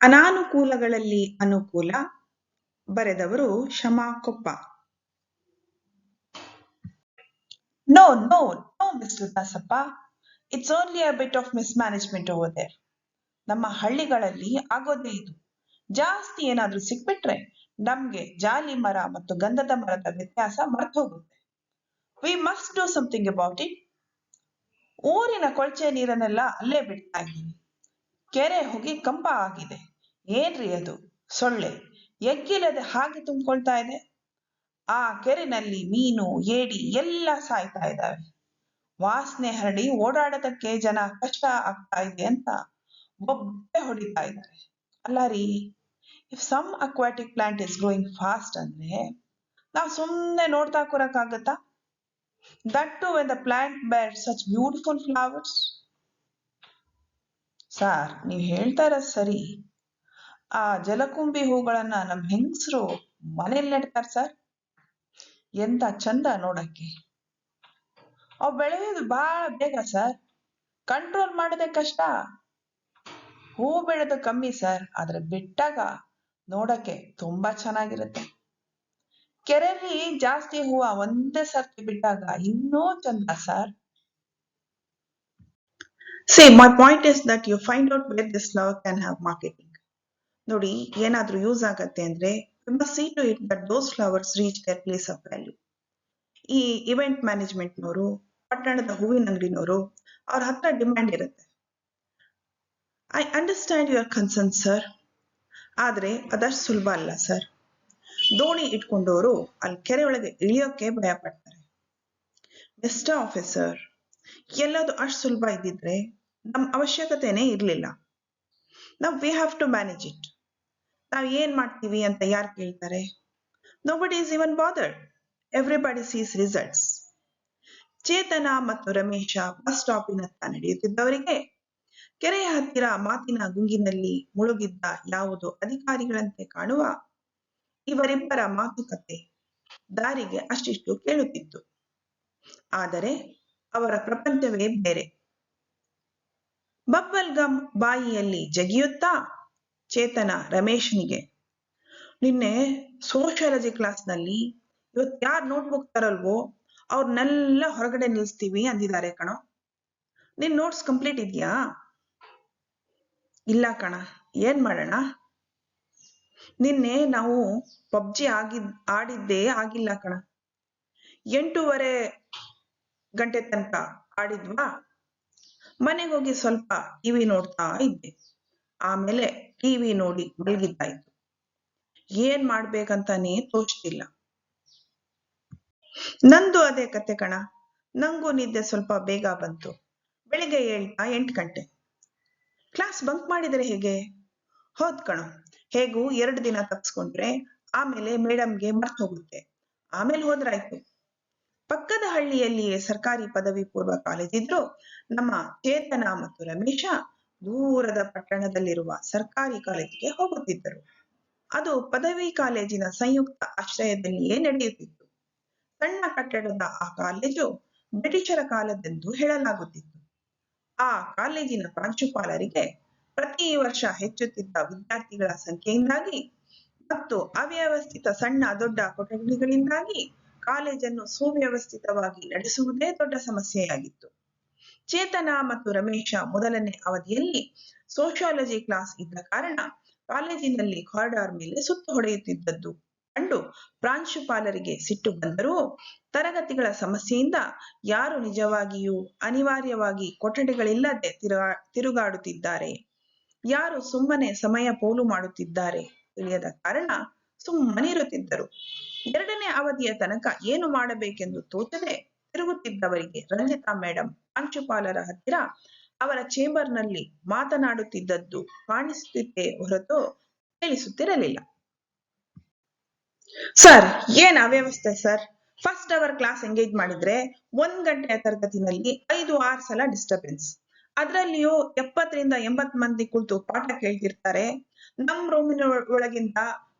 ಅನಾನುಕೂಲಗಳಲ್ಲಿ ಅನುಕೂಲ ಬರೆದವರು Shama Koppa. No no no mister Dasappa it's only a bit of mismanagement there ನಮ್ಮ ಹಳ್ಳಿಗಳಲ್ಲಿ ಆಗೋದೇ ಇದು. ಜಾಸ್ತಿ ಏನಾದ್ರೂ ಸಿಕ್ಬಿಟ್ರೆ ನಮ್ಗೆ ಜಾಲಿ ಮರ ಮತ್ತು ಗಂಧದ ಮರದ ವ್ಯತ್ಯಾಸ ಮರ್ತೋಗುತ್ತೆ we must do something about it ಊರಿನ ಕೊಳಚೆ ನೀರನ್ನೆಲ್ಲ ಅಲ್ಲೇ ಬಿಡ್ತಾ ಇದ್ದೀವಿ ಕೆರೆ ಹೋಗಿ ಕಂಪ ಆಗಿದೆ. ಏನ್ರಿ ಅದು? ಸೊಳ್ಳೆ. ಎಗ್ಗಿಲ್ಲದೆ ಹಾಗೆ ತುಂಬಿಕೊಳ್ತಾ ಇದೆ? ಆ ಕೆರೆನಲ್ಲಿ ಮೀನು, ಏಡಿ ಎಲ್ಲ ಸಾಯ್ತಾ ಇದ್ದಾವೆ. ವಾಸನೆ ಹರಡಿ ಓಡಾಡೋದಕ್ಕೆ ಜನ ಕಷ್ಟ ಆಗ್ತಾ ಇದೆ ಅಂತ ಒಬ್ಬೆ ಹೊಡಿತಾ ಇದ್ದಾರೆ. ಅಲ್ಲ ರೀ if some aquatic plant is growing fast ಅಂದ್ರೆ ನಾವು ಸುಮ್ಮನೆ ನೋಡ್ತಾ ಕೂರಕ್ಕಾಗತ್ತಾ? That too when the plant bear such beautiful flowers sir, ನೀವು ಹೇಳ್ತಾ ಸರಿ. ಆ ಜಲಕುಂಬಿ ಹೂಗಳನ್ನ ನಮ್ ಹೆಂಗಸರು ಮನೇಲಿ ನೆಡ್ತಾರೆ ಸರ್? ಎಂತ ಚಂದ ನೋಡಕ್ಕೆ. ಅವು ಬೆಳೆಯೋದು ಬಹಳ ಬೇಗ ಸರ್. ಕಂಟ್ರೋಲ್ ಮಾಡೋದೇ ಕಷ್ಟ. ಹೂ ಬೆಳೆದು ಕಮ್ಮಿ ಸರ್, ಆದ್ರೆ ಬಿಟ್ಟಾಗ ನೋಡಕ್ಕೆ ತುಂಬಾ ಚೆನ್ನಾಗಿರುತ್ತೆ. ಕೆರೆಯಲ್ಲಿ ಜಾಸ್ತಿ ಹೂವ ಒಂದೇ ಸರ್ತಿ ಬಿಟ್ಟಾಗ ಇನ್ನೂ ಚಂದ sir. See my point is that you find out where this love can have marketing ನೋಡಿ, ಏನಾದ್ರೂ ಯೂಸ್ ಆಗತ್ತೆ ಅಂದ್ರೆ see to it that those flowers reach their place of value ಈ ಇವೆಂಟ್ ಮ್ಯಾನೇಜ್ಮೆಂಟ್ನವರು ಪಟ್ಟಣದ ಹೂವಿನ ಅಂಗಡಿನವರು, ಅವ್ರ ಹತ್ರ ಡಿಮ್ಯಾಂಡ್ ಇರುತ್ತೆ. I understand your concern sir ಆದ್ರೆ ಅದಷ್ಟು ಸುಲಭ ಅಲ್ಲ ಸರ್ ದೋಣಿ ಇಟ್ಕೊಂಡವರು ಅಲ್ಲಿ ಕೆರೆ ಒಳಗೆ ಇಳಿಯೋಕೆ ಭಯ ಪಡ್ತಾರೆ. ಮಿಸ್ಟರ್ ಆಫೀಸರ್ ಎಲ್ಲದು ಅಷ್ಟು ಸುಲಭ ಇದ್ದಿದ್ರೆ ನಮ್ ಅವಶ್ಯಕತೆನೇ ಇರಲಿಲ್ಲ. ನಾವು we have to manage it ನಾವು ಏನ್ ಮಾಡ್ತೀವಿ ಅಂತ ಯಾರು ಕೇಳ್ತಾರೆ? Nobody is even bothered everybody sees results Chetana ಮತ್ತು ರಮೇಶ ಬಸ್ ಸ್ಟಾಪಿನತ್ತ ನಡೆಯುತ್ತಿದ್ದವರಿಗೆ ಕೆರೆಯ ಹತ್ತಿರ ಮಾತಿನ ಗುಂಗಿನಲ್ಲಿ ಮುಳುಗಿದ್ದ ಯಾವುದೋ ಅಧಿಕಾರಿಗಳಂತೆ ಕಾಣುವ ಇವರಿಬ್ಬರ ಮಾತುಕತೆ ದಾರಿಗೆ ಅಷ್ಟಿಷ್ಟು ಕೇಳುತ್ತಿತ್ತು. ಆದರೆ ಅವರ ಪ್ರಪಂಚವೇ ಬೇರೆ. ಬಬ್ಬಲ್ ಗಮ್ ಬಾಯಿಯಲ್ಲಿ ಜಗಿಯುತ್ತಾ ಚೇತನ ರಮೇಶ್ನಿಗೆ. ನಿನ್ನೆ ಸೋಶಿಯಾಲಜಿ ಕ್ಲಾಸ್ನಲ್ಲಿ ಇವತ್ತು ಯಾರು ನೋಟ್ಬುಕ್ ತರಲ್ವೋ ಅವ್ರನ್ನೆಲ್ಲ ಹೊರಗಡೆ ನಿಲ್ಲಿಸ್ತೀವಿ ಅಂದಿದ್ದಾರೆ ಕಣೋ. ನಿನ್ ನೋಟ್ಸ್ ಕಂಪ್ಲೀಟ್ ಇದೆಯಾ? ಇಲ್ಲ ಕಣ, ಏನ್ ಮಾಡೋಣ? ನಿನ್ನೆ ನಾವು ಪಬ್ಜಿ ಆಗಿದ್, ಆಡಿದ್ದೇ ಆಗಿಲ್ಲ ಕಣ. ಎಂಟೂವರೆ ಗಂಟೆ ತನಕ ಆಡಿದ್ವಾ? ಮನೆಗೆ ಹೋಗಿ ಸ್ವಲ್ಪ ಟಿವಿ ನೋಡ್ತಾ ಇದ್ದೆ. ಆಮೇಲೆ ಟಿವಿ ನೋಡಿ ಮಲಗಿದ್ದಾಯ್ತು ಏನ್ ಮಾಡ್ಬೇಕಂತಾನೆ ತೋಚ್ತಿಲ್ಲ. ನಂದು ಅದೇ ಕತೆ ಕಣ. ನಂಗೂ ನಿದ್ದೆ ಸ್ವಲ್ಪ ಬೇಗ ಬಂತು. ಬೆಳಿಗ್ಗೆ ಏಳ್ತಾ ಎಂಟು ಗಂಟೆ. ಕ್ಲಾಸ್ ಬಂಕ್ ಮಾಡಿದರೆ ಹೇಗೆ? ಹೌದ್ ಕಣ, ಹೇಗೂ ಎರಡು ದಿನ ತಪ್ಸ್ಕೊಂಡ್ರೆ ಆಮೇಲೆ ಮೇಡಮ್ಗೆ ಮರ್ತು ಹೋಗುತ್ತೆ. ಆಮೇಲೆ ಹೋದ್ರಾಯ್ತು. ಪಕ್ಕದ ಹಳ್ಳಿಯಲ್ಲಿಯೇ ಸರ್ಕಾರಿ ಪದವಿ ಪೂರ್ವ ಕಾಲೇಜಿದ್ರು ನಮ್ಮ ಚೇತನ ಮತ್ತು ರಮೇಶ ದೂರದ ಪಟ್ಟಣದಲ್ಲಿರುವ ಸರ್ಕಾರಿ ಕಾಲೇಜಿಗೆ ಹೋಗುತ್ತಿದ್ದರು. ಅದು ಪದವಿ ಕಾಲೇಜಿನ ಸಂಯುಕ್ತ ಆಶ್ರಯದಲ್ಲಿಯೇ ನಡೆಯುತ್ತಿತ್ತು. ಸಣ್ಣ ಕಟ್ಟಡದ ಆ ಕಾಲೇಜು ಬ್ರಿಟಿಷರ ಕಾಲದೆಂದು ಹೇಳಲಾಗುತ್ತಿತ್ತು. ಆ ಕಾಲೇಜಿನ ಪ್ರಾಂಶುಪಾಲರಿಗೆ ಪ್ರತಿ ವರ್ಷ ಹೆಚ್ಚುತ್ತಿದ್ದ ವಿದ್ಯಾರ್ಥಿಗಳ ಸಂಖ್ಯೆಯಿಂದಾಗಿ ಮತ್ತು ಅವ್ಯವಸ್ಥಿತ ಸಣ್ಣ ದೊಡ್ಡ ಕೊಠಡಿಗಳಿಂದಾಗಿ ಕಾಲೇಜನ್ನು ಸುವ್ಯವಸ್ಥಿತವಾಗಿ ನಡೆಸುವುದೇ ದೊಡ್ಡ ಸಮಸ್ಯೆಯಾಗಿತ್ತು. ಚೇತನ ಮತ್ತು ರಮೇಶ ಮೊದಲನೇ ಅವಧಿಯಲ್ಲಿ ಸೋಷಿಯಾಲಜಿ ಕ್ಲಾಸ್ ಇದ್ದ ಕಾರಣ ಕಾಲೇಜಿನಲ್ಲಿ ಕಾರಿಡಾರ್ ಮೇಲೆ ಸುತ್ತು ಹೊಡೆಯುತ್ತಿದ್ದದ್ದು. ಕಂಡು ಪ್ರಾಂಶುಪಾಲರಿಗೆ ಸಿಟ್ಟು ಬಂದರೂ ತರಗತಿಗಳ ಸಮಸ್ಯೆಯಿಂದ ಯಾರು ನಿಜವಾಗಿಯೂ ಅನಿವಾರ್ಯವಾಗಿ ಕೊಠಡಿಗಳಿಲ್ಲದೆ ತಿರುಗಾ, ತಿರುಗಾಡುತ್ತಿದ್ದಾರೆ? ಯಾರು ಸುಮ್ಮನೆ ಸಮಯ ಪೋಲು ಮಾಡುತ್ತಿದ್ದಾರೆ? ತಿಳಿಯದ ಕಾರಣ ಸುಮ್ಮನಿರುತ್ತಿದ್ದರು. ಎರಡನೇ ಅವಧಿಯ ತನಕ ಏನು ಮಾಡಬೇಕೆಂದು ತೋಚದೆ ತಿರುಗುತ್ತಿದ್ದವರಿಗೆ, ರಂಜಿತಾ ಮೇಡಂ ಪ್ರಾಂಶುಪಾಲರ ಹತ್ತಿರ ಅವರ ಚೇಂಬರ್ನಲ್ಲಿ ಮಾತನಾಡುತ್ತಿದ್ದದ್ದು ಕಾಣಿಸುತ್ತಿದ್ದೆ ಹೊರತು ಕೇಳಿಸುತ್ತಿರಲಿಲ್ಲ. ಸರ್, ಏನ್ ಅವ್ಯವಸ್ಥೆ sir? First hour class engage ಮಾಡಿದ್ರೆ ಒಂದ್ ಗಂಟೆಯ ತರಗತಿನಲ್ಲಿ ಐದು, ಆರು ಸಲ ಡಿಸ್ಟರ್ಬೆನ್ಸ್. ಅದರಲ್ಲಿಯೂ ಎಪ್ಪತ್ತರಿಂದ ಎಂಬತ್ ಮಂದಿ ಕುಳಿತು ಪಾಠ ಕೇಳ್ತಿರ್ತಾರೆ. ನಮ್ ರೂಮಿನ ಒಳಗಿಂದ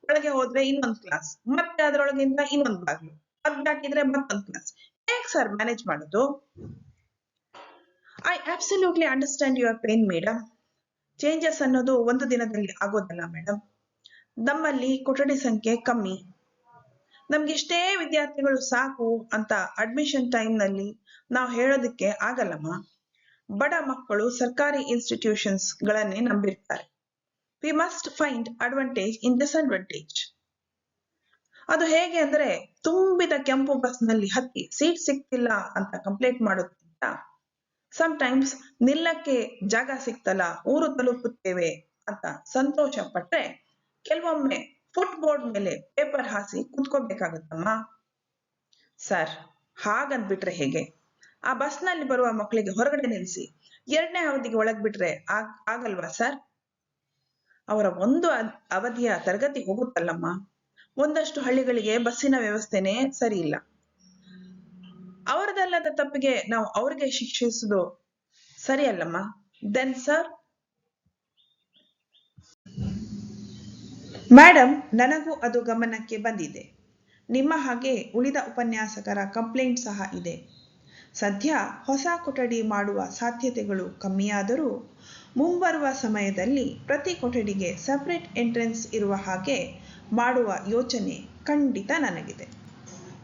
ಒಳಗೆ ಹೋದ್ರೆ ಇನ್ನೊಂದ್ ಕ್ಲಾಸ್, ಮತ್ತೆ ಅದರೊಳಗಿಂದ ಇನ್ನೊಂದ್ ಬಾಗ್ಲು. ಅದ್ ದಾಟಿದ್ರೆ ಮತ್ತೊಂದ್ ಕ್ಲಾಸ್. ಹೇಗ್ ಸರ್ ಮ್ಯಾನೇಜ್ ಮಾಡೋದು? I absolutely understand your pain madam changes ಅನ್ನೋದು ಒಂದು ದಿನದಲ್ಲಿ ಆಗೋದಲ್ಲ ಮೇಡಮ್ ನಮ್ಮಲ್ಲಿ ಕೊಠಡಿ ಸಂಖ್ಯೆ ಕಮ್ಮಿ. ನಮ್ಗಿಷ್ಟೇ ವಿದ್ಯಾರ್ಥಿಗಳು ಸಾಕು ಅಂತ ಅಡ್ಮಿಷನ್ ಟೈಮ್ನಲ್ಲಿ ನಾವು ಹೇಳೋದಕ್ಕೆ ಆಗಲ್ಲಮ್ಮ ಬಡ ಮಕ್ಕಳು ಸರ್ಕಾರಿ ಇನ್ಸ್ಟಿಟ್ಯೂಷನ್ಸ್ ಗಳನ್ನೇ ನಂಬಿರ್ತಾರೆ. We must find advantage in disadvantage ಅದು ಹೇಗೆ ಅಂದ್ರೆ ತುಂಬಿದ ಕೆಂಪು ಬಸ್ನಲ್ಲಿ ಹತ್ತಿ ಸೀಟ್ ಸಿಗ್ತಿಲ್ಲ ಅಂತ ಕಂಪ್ಲೇಂಟ್ ಸಮ್ ಟೈಮ್ಸ್ ನಿಲ್ಲಕ್ಕೆ ಜಾಗ ಸಿಕ್ತಲ್ಲ, ಊರು ತಲುಪುತ್ತೇವೆ ಅಂತ ಸಂತೋಷ ಪಟ್ರೆ ಕೆಲವೊಮ್ಮೆ ಫುಟ್ ಬೋರ್ಡ್ ಮೇಲೆ ಪೇಪರ್ ಹಾಸಿ ಕುತ್ಕೋಬೇಕಾಗತ್ತಮ್ಮ ಸರ್ ಹಾಗಂದ್ಬಿಟ್ರೆ ಹೇಗೆ? ಆ ಬಸ್ನಲ್ಲಿ ಬರುವ ಮಕ್ಕಳಿಗೆ ಹೊರಗಡೆ ನಿಲ್ಲಿಸಿ ಎರಡನೇ ಅವಧಿಗೆ ಒಳಗ್ ಬಿಟ್ರೆ ಆಗ್, ಆಗಲ್ವಾ ಸರ್ ಅವರ ಒಂದು ಅವಧಿಯ ತರಗತಿ ಹೋಗುತ್ತಲ್ಲಮ್ಮ. ಒಂದಷ್ಟು ಹಳ್ಳಿಗಳಿಗೆ ಬಸ್ಸಿನ ವ್ಯವಸ್ಥೆನೇ ಸರಿ ಇಲ್ಲ ಅವರದಲ್ಲದ ತಪ್ಪಿಗೆ ನಾವು ಅವ್ರಿಗೆ ಶಿಕ್ಷಿಸುವುದು ಸರಿಯಲ್ಲಮ್ಮ? ದೆನ್ ಸರ್ ಮೇಡಮ್ ನನಗೂ ಅದು ಗಮನಕ್ಕೆ ಬಂದಿದೆ. ನಿಮ್ಮ ಹಾಗೆ ಉಳಿದ ಉಪನ್ಯಾಸಕರ ಕಂಪ್ಲೇಂಟ್ ಸಹ ಇದೆ. ಸದ್ಯ ಹೊಸ ಕೊಠಡಿ ಮಾಡುವ ಸಾಧ್ಯತೆಗಳು ಕಮ್ಮಿಯಾದರೂ ಮುಂಬರುವ ಸಮಯದಲ್ಲಿ ಪ್ರತಿ ಕೊಠಡಿಗೆ ಸಪರೇಟ್ ಎಂಟ್ರೆನ್ಸ್ ಇರುವ ಹಾಗೆ ಮಾಡುವ ಯೋಚನೆ ಖಂಡಿತ ನನಗಿದೆ.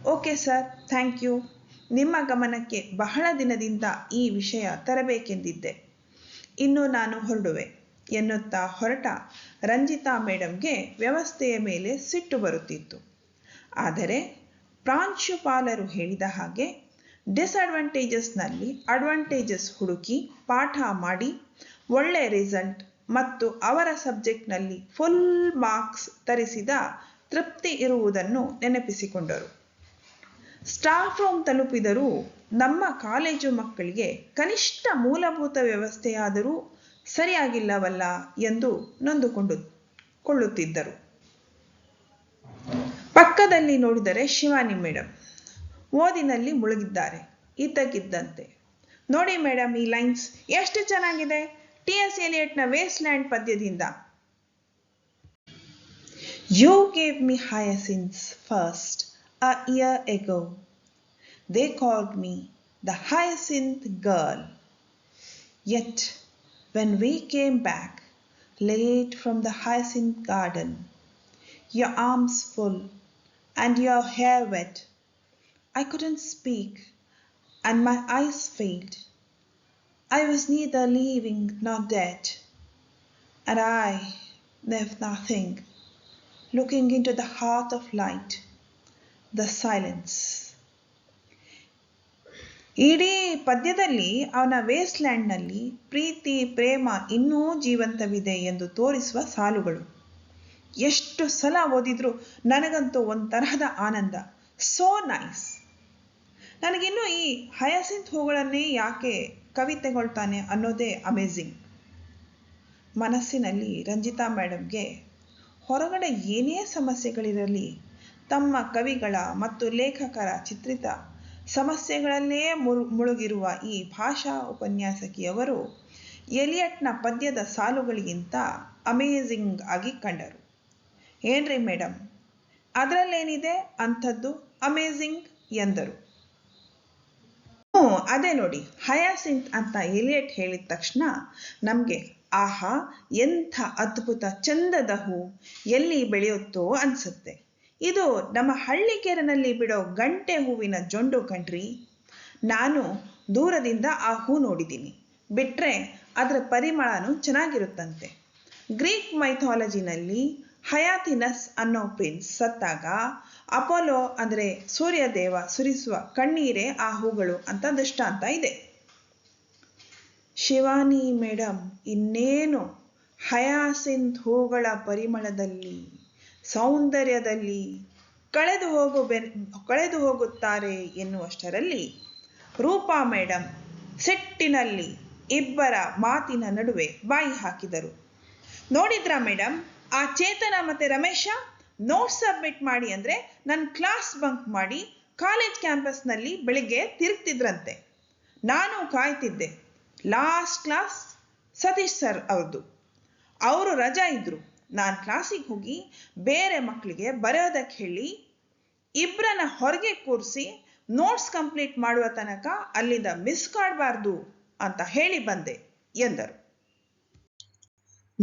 Okay sir, thank you. ನಿಮ್ಮ ಗಮನಕ್ಕೆ ಬಹಳ ದಿನದಿಂದ ಈ ವಿಷಯ ತರಬೇಕೆಂದಿದ್ದೆ. ಇನ್ನು ನಾನು ಹೊರಡುವೆ, ಎನ್ನುತ್ತಾ ಹೊರಟ ರಂಜಿತಾ ಮೇಡಮ್ಗೆ ವ್ಯವಸ್ಥೆಯ ಮೇಲೆ ಸಿಟ್ಟು ಬರುತ್ತಿತ್ತು. ಆದರೆ ಪ್ರಾಂಶುಪಾಲರು ಹೇಳಿದ ಹಾಗೆ ಡಿಸ್ಅಡ್ವಾಂಟೇಜಸ್ನಲ್ಲಿ ಅಡ್ವಾಂಟೇಜಸ್ ಹುಡುಕಿ ಪಾಠ ಮಾಡಿ ಒಳ್ಳೆ ರಿಸಲ್ಟ್ ಮತ್ತು ಅವರ ಸಬ್ಜೆಕ್ಟ್ನಲ್ಲಿ ಫುಲ್ ಮಾರ್ಕ್ಸ್ ತರಿಸಿದ ತೃಪ್ತಿ ಇರುವುದನ್ನು ನೆನಪಿಸಿಕೊಂಡರು. ಸ್ಟಾಫ್ ರೂಮ್ ತಲುಪಿದರೂ ನಮ್ಮ ಕಾಲೇಜು ಮಕ್ಕಳಿಗೆ ಕನಿಷ್ಠ ಮೂಲಭೂತ ವ್ಯವಸ್ಥೆಯಾದರೂ ಸರಿಯಾಗಿಲ್ಲವಲ್ಲ ಎಂದು ನೊಂದುಕೊಂಡು ಕೊಳ್ಳುತ್ತಿದ್ದರು ಪಕ್ಕದಲ್ಲಿ ನೋಡಿದರೆ ಶಿವಾನಿ ಮೇಡಮ್ ಓದಿನಲ್ಲಿ ಮುಳುಗಿದ್ದಾರೆ. ಇದ್ದಕ್ಕಿದ್ದಂತೆ. ನೋಡಿ ಮೇಡಮ್ ಈ ಲೈನ್ಸ್ ಎಷ್ಟು ಚೆನ್ನಾಗಿದೆ? T S ಎಲಿಯಟ್ನ waste land ಪದ್ಯದಿಂದ you gave me hyacinths first a year ago they called me the hyacinth girl Yet, when we came back, late from the hyacinth garden, your arms full and your hair wet, I couldn't speak and my eyes failed. I was neither living nor dead, and I left nothing, looking into the heart of light, the silence. ಇಡೀ ಪದ್ಯದಲ್ಲಿ ಅವನ ವೇಸ್ಟ್ಲ್ಯಾಂಡ್ನಲ್ಲಿ ಪ್ರೀತಿ ಪ್ರೇಮ ಇನ್ನೂ ಜೀವಂತವಿದೆ ಎಂದು ತೋರಿಸುವ ಸಾಲುಗಳು. ಎಷ್ಟು ಸಲ ಓದಿದ್ರು ನನಗಂತೂ ಒಂದು ತರಹದ ಆನಂದ. ಸೋ ನೈಸ್ ನನಗಿನ್ನೂ ಈ ಹಯಸಿಂತ್ ಹೂಗಳನ್ನೇ ಯಾಕೆ ಕವಿತೆಗೊಳ್ತಾನೆ ಅನ್ನೋದೇ ಅಮೇಝಿಂಗ್ ಮನಸ್ಸಿನಲ್ಲಿ ರಂಜಿತಾ ಮೇಡಮ್ಗೆ ಹೊರಗಡೆ ಏನೇ ಸಮಸ್ಯೆಗಳಿರಲಿ, ತಮ್ಮ ಕವಿಗಳ ಮತ್ತು ಲೇಖಕರ ಚಿತ್ರಿತ ಸಮಸ್ಯೆಗಳಲ್ಲೇ ಮುಳುಗಿರುವ ಈ ಭಾಷಾ ಉಪನ್ಯಾಸಕಿಯವರು ಎಲಿಯಟ್ನ ಪದ್ಯದ ಸಾಲುಗಳಿಗಿಂತ ಅಮೇಝಿಂಗ್ ಆಗಿ ಕಂಡರು. ಏನ್ರಿ ಮೇಡಮ್ ಅದರಲ್ಲೇನಿದೆ? ಅಂಥದ್ದು ಅಮೇಝಿಂಗ್ ಎಂದರು. ಅದೇ ನೋಡಿ. ಹಯಾಸಿಂತ್ ಅಂತ ಎಲಿಯಟ್ ಹೇಳಿದ ತಕ್ಷಣ ನಮಗೆ, ಆಹಾ, ಎಂಥ ಅದ್ಭುತ ಚಂದದ ಹೂ ಎಲ್ಲಿ ಬೆಳೆಯುತ್ತೋ ಅನ್ಸುತ್ತೆ. ಇದು ನಮ್ಮ ಹಳ್ಳಿಕೆರೆನಲ್ಲಿ ಬಿಡೋ ಗಂಟೆ ಹೂವಿನ ಜೊಂಡು ಕಣ್ರಿ. ನಾನು ದೂರದಿಂದ ಆ ಹೂ ನೋಡಿದ್ದೀನಿ. ಬಿಟ್ರೆ ಅದರ ಪರಿಮಳನೂ ಚೆನ್ನಾಗಿರುತ್ತಂತೆ. ಗ್ರೀಕ್ ಮೈಥಾಲಜಿನಲ್ಲಿ ಹಯಾತಿನಸ್ ಅನ್ನೋ ಪ್ರಿನ್ಸ್ ಸತ್ತಾಗ ಅಪೋಲೋ ಅಂದರೆ ಸೂರ್ಯದೇವ ಸುರಿಸುವ ಕಣ್ಣೀರೇ ಆ ಹೂಗಳು ಅಂತ ದೃಷ್ಟಾಂತ ಇದೆ. ಶಿವಾನಿ ಮೇಡಮ್ ಇನ್ನೇನು? ಹಯಾಸಿಂತ್ ಹೂಗಳ ಪರಿಮಳದಲ್ಲಿ, ಸೌಂದರ್ಯದಲ್ಲಿ ಕಳೆದು ಹೋಗು ಬೆ ಕಳೆದು ಹೋಗುತ್ತಾರೆ ಎನ್ನುವಷ್ಟರಲ್ಲಿ ರೂಪಾ ಮೇಡಮ್ ಸಿಟ್ಟಿನಲ್ಲಿ ಇಬ್ಬರ ಮಾತಿನ ನಡುವೆ ಬಾಯಿ ಹಾಕಿದರು. ನೋಡಿದ್ರಾ ಮೇಡಮ್ ಆ ಚೇತನ ಮತ್ತೆ ರಮೇಶ? ನೋಟ್ಸ್ ಸಬ್ಮಿಟ್ ಮಾಡಿ ಅಂದರೆ ನನ್ನ ಕ್ಲಾಸ್ ಬಂಕ್ ಮಾಡಿ ಕಾಲೇಜ್ ಕ್ಯಾಂಪಸ್ನಲ್ಲಿ ಬೆಳಿಗ್ಗೆ ತಿರುಗ್ತಿದ್ರಂತೆ. ನಾನು ಕಾಯ್ತಿದ್ದೆ. ಲಾಸ್ಟ್ ಕ್ಲಾಸ್ ಸತೀಶ್ ಸರ್ ಅವ್ರದ್ದು ಅವರು ರಜಾ ಇದ್ರು. ನಾನು ಕ್ಲಾಸಿಗೆ ಹೋಗಿ ಬೇರೆ ಮಕ್ಕಳಿಗೆ ಬರೆಯೋದಕ್ಕೆ ಹೇಳಿ ಇಬ್ಬರನ್ನ ಹೊರಗೆ ಕೂರಿಸಿ ನೋಟ್ಸ್ ಕಂಪ್ಲೀಟ್ ಮಾಡುವ ತನಕ ಅಲ್ಲಿಂದ ಮಿಸ್ ಕಾಡಬಾರ್ದು ಅಂತ ಹೇಳಿ ಬಂದೆ ಎಂದರು.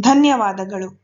ಧನ್ಯವಾದಗಳು.